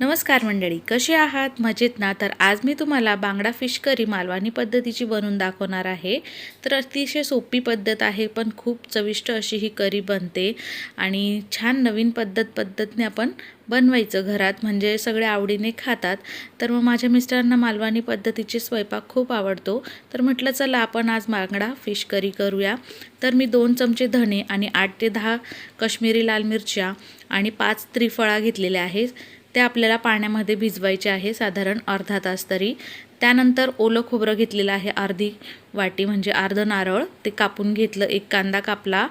नमस्कार मंडळी कसे आहात? मजेत ना? तर आज मी तुम्हाला बांगडा फिश करी मालवणी पद्धतीची बनवून दाखवणार आहे. तर अतिशय सोपी पद्धत आहे पण खूप चविष्ट अशी ही करी बनते आणि छान नवीन पद्धत पद्धतीने आपण बनवायचं घरात म्हणजे सगळे आवडीने खातात. तर मग माझ्या मिस्टरांना मालवणी पद्धतीचे स्वयंपाक खूप आवडतो. तर म्हटलं चला आपण आज बांगडा फिश करी करूया. तर मी दोन चमचे धणे आणि आठ ते दहा कश्मीरी लाल मिरच्या आणि पाच त्रिफळा घेतलेल्या आहेत. ते आपल्याला पाण्यामध्ये भिजवायचे आहे साधारण अर्धा तास तरी. त्यानंतर ओलं खोबरं घेतलेलं आहे अर्धी वाटी म्हणजे अर्धं नारळ. ते कापून घेतलं एक कांदा कापला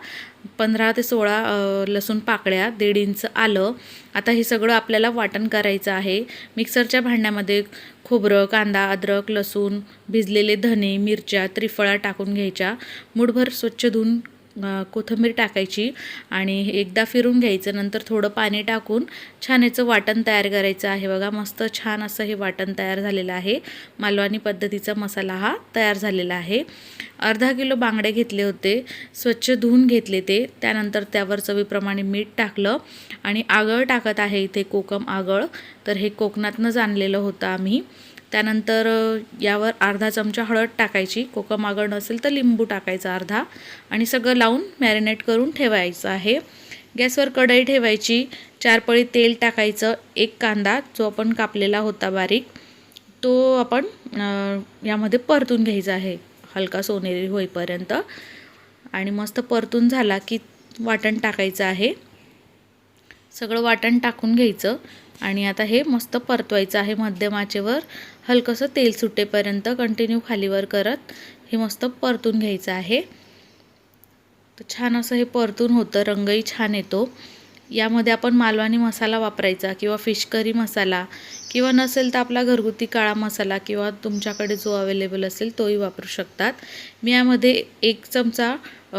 पंधरा ते सोळा लसूण पाकळ्या दीड इंच आलं. आता हे सगळं आपल्याला वाटण करायचं आहे. मिक्सरच्या भांड्यामध्ये खोबरं कांदा अद्रक लसूण भिजलेले धने मिरच्या त्रिफळा टाकून घ्यायच्या. मुठभर स्वच्छ धुवून कोथिंबीर टाकायची आणि एकदा फिरून घ्यायचं. नंतर थोडं पाणी टाकून छान याचं वाटण तयार करायचं आहे. बघा मस्त छान असं हे वाटण तयार झालेलं आहे. मालवानी पद्धतीचा मसाला हा तयार झालेला आहे. अर्धा किलो बांगडे घेतले होते. स्वच्छ धुवून घेतले ते. त्यानंतर त्यावर चवीप्रमाणे मीठ टाकलं आणि आगळ टाकत आहे इथे कोकम आगळ. तर हे कोकणातनंच आणलेलं होतं आम्ही. त्यानंतर यावर अर्धा चमचा हळद टाकायची. कोकम आगळ नसेल तर लिंबू टाकायचा अर्धा. आणि सगळं लावून मॅरिनेट करून ठेवायचं आहे. गॅसवर कढई ठेवायची. चार पळी तेल टाकायचं. एक कांदा जो आपण कापलेला होता बारीक तो आपण यामध्ये परतून घ्यायचा आहे. हलका सोनेरी होईपर्यंत. आणि मस्त परतून झाला की वाटण टाकायचं आहे. सगळं वाटण टाकून घ्यायचं. आणि आता हे मस्त परतवायचं आहे मध्यम आचेवर हलकंसं तेल सुटेपर्यंत कंटिन्यू खालीवर करत हे मस्त परतून घ्यायचं आहे. तर छान असं हे परतून होतं रंगही छान येतो. यामध्ये आपण मालवानी मसाला वापरायचा किंवा फिश करी मसाला किंवा नसेल तर आपला घरगुती काळा मसाला किंवा तुमच्याकडे जो अवेलेबल असेल तोही वापरू शकतात. मी यामध्ये एक चमचा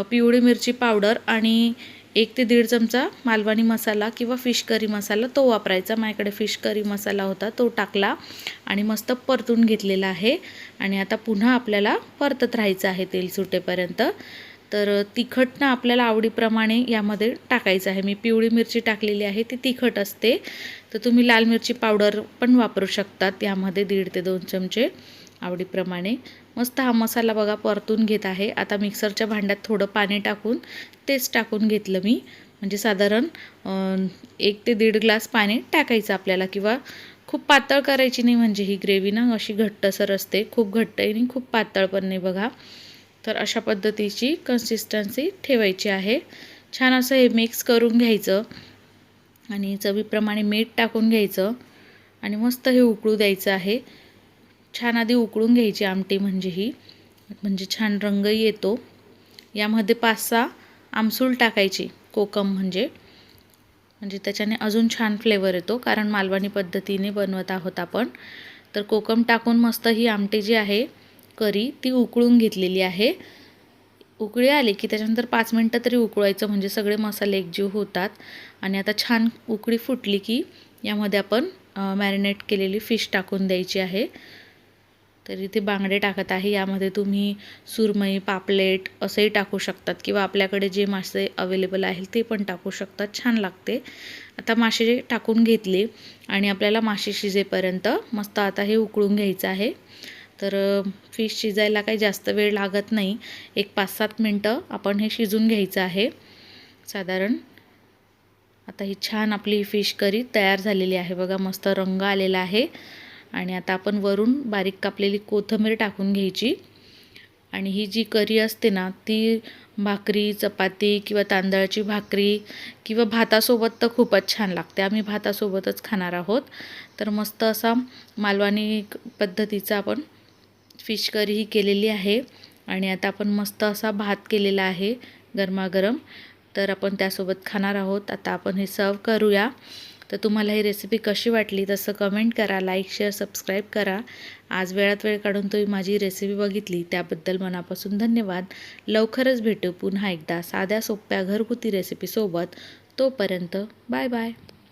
पिवळी मिरची पावडर आणि एक ते दीड चमचा मालवणी मसाला किंवा फिश करी मसाला तो वापरायचा. माझ्याकडे फिश करी मसाला होता तो टाकला आणि मस्त परतून घेतलेला आहे. आणि आता पुन्हा आपल्याला परतत राहायचं आहे तेल सुटेपर्यंत. तर तिखट ना आपल्याला आवडीप्रमाणे यामध्ये टाकायचं आहे. मी पिवळी मिरची टाकलेली आहे ती तिखट असते. तर तुम्ही लाल मिरची पावडर पण वापरू शकतात यामध्ये दीड ते दोन चमचे आवडीप्रमाणे. मस्त हा मसाला बघा परतून घेत आहे. आता मिक्सरच्या भांड्यात थोडं पाणी टाकून तेच टाकून घेतलं मी. म्हणजे साधारण एक ते दीड ग्लास पाणी टाकायचं आपल्याला किंवा खूप पातळ करायची नाही म्हणजे ही ग्रेव्ही ना अशी घट्टसर असते. खूप घट्ट आणि खूप पातळ पण नाही बघा. तर अशा पद्धतीची कन्सिस्टन्सी ठेवायची आहे. छान असं हे मिक्स करून घ्यायचं आणि चवीप्रमाणे मीठ टाकून घ्यायचं आणि मस्त हे उकळू द्यायचं आहे. छान आधी उकळून घ्यायची आमटी म्हणजे ही. म्हणजे छान रंगही येतो. यामध्ये पाच सहा आमसूल टाकायची. कोकम म्हणजे. म्हणजे त्याच्याने अजून छान फ्लेवर येतो. कारण मालवणी पद्धतीने बनवत आहोत आपण. तर कोकम टाकून मस्त ही आमटी जी आहे करी ती उकळून घेतलेली आहे. उकळी आली की त्याच्यानंतर पाच मिनटं तरी उकळायचं. म्हणजे सगळे मसाले एकजीव होतात. आणि आता छान उकळी फुटली की यामध्ये आपण मॅरिनेट केलेली फिश टाकून द्यायची आहे. तर इथे बांगडे टाकत आहे. यामध्ये तुम्ही सुरमई पापलेट असंही टाकू शकतात किंवा आपल्याकडे जे मासे अवेलेबल आहेत ते पण टाकू शकतात. छान लागते. आता मासे टाकून घेतले आणि आपल्याला मासे शिजेपर्यंत मस्त आता हे उकळून घ्यायचं आहे. तर फिश शिजायला काही जास्त वेळ लागत नाही. एक पाच सात मिनटं आपण हे शिजून घ्यायचं आहे. साधारण आता ही छान आपली फिश करी तयार झालेली आहे. बघा मस्त रंग आलेला आहे. आणि आता आपण वरून बारीक कापलेली कोथिंबीर टाकून घ्यायची. आणि ही जी करी असते ना ती भाकरी चपाती किंवा तांदळाची भाकरी किंवा भातासोबत तर खूपच छान लागते. आम्ही भातासोबतच खाणार आहोत. तर मस्त असा मालवानी पद्धतीचा आपण फिश करी ही केलेली आहे. आणि आता आपण मस्त असा भात केलेला आहे गरमागरम. तर आपण त्यासोबत खाणार आहोत. आता आपण हे सर्व करूया. तर तुम्हाला ही रेसिपी कशी वाटली तसं कमेंट करा लाईक शेअर सबस्क्राईब करा. आज वेळात वेळ काढून तुम्ही माझी रेसिपी बघितली त्याबद्दल मनापासून धन्यवाद. लवकरच भेटू पुन्हा एकदा साध्या सोप्या घरगुती रेसिपीसोबत तोपर्यंत बाय बाय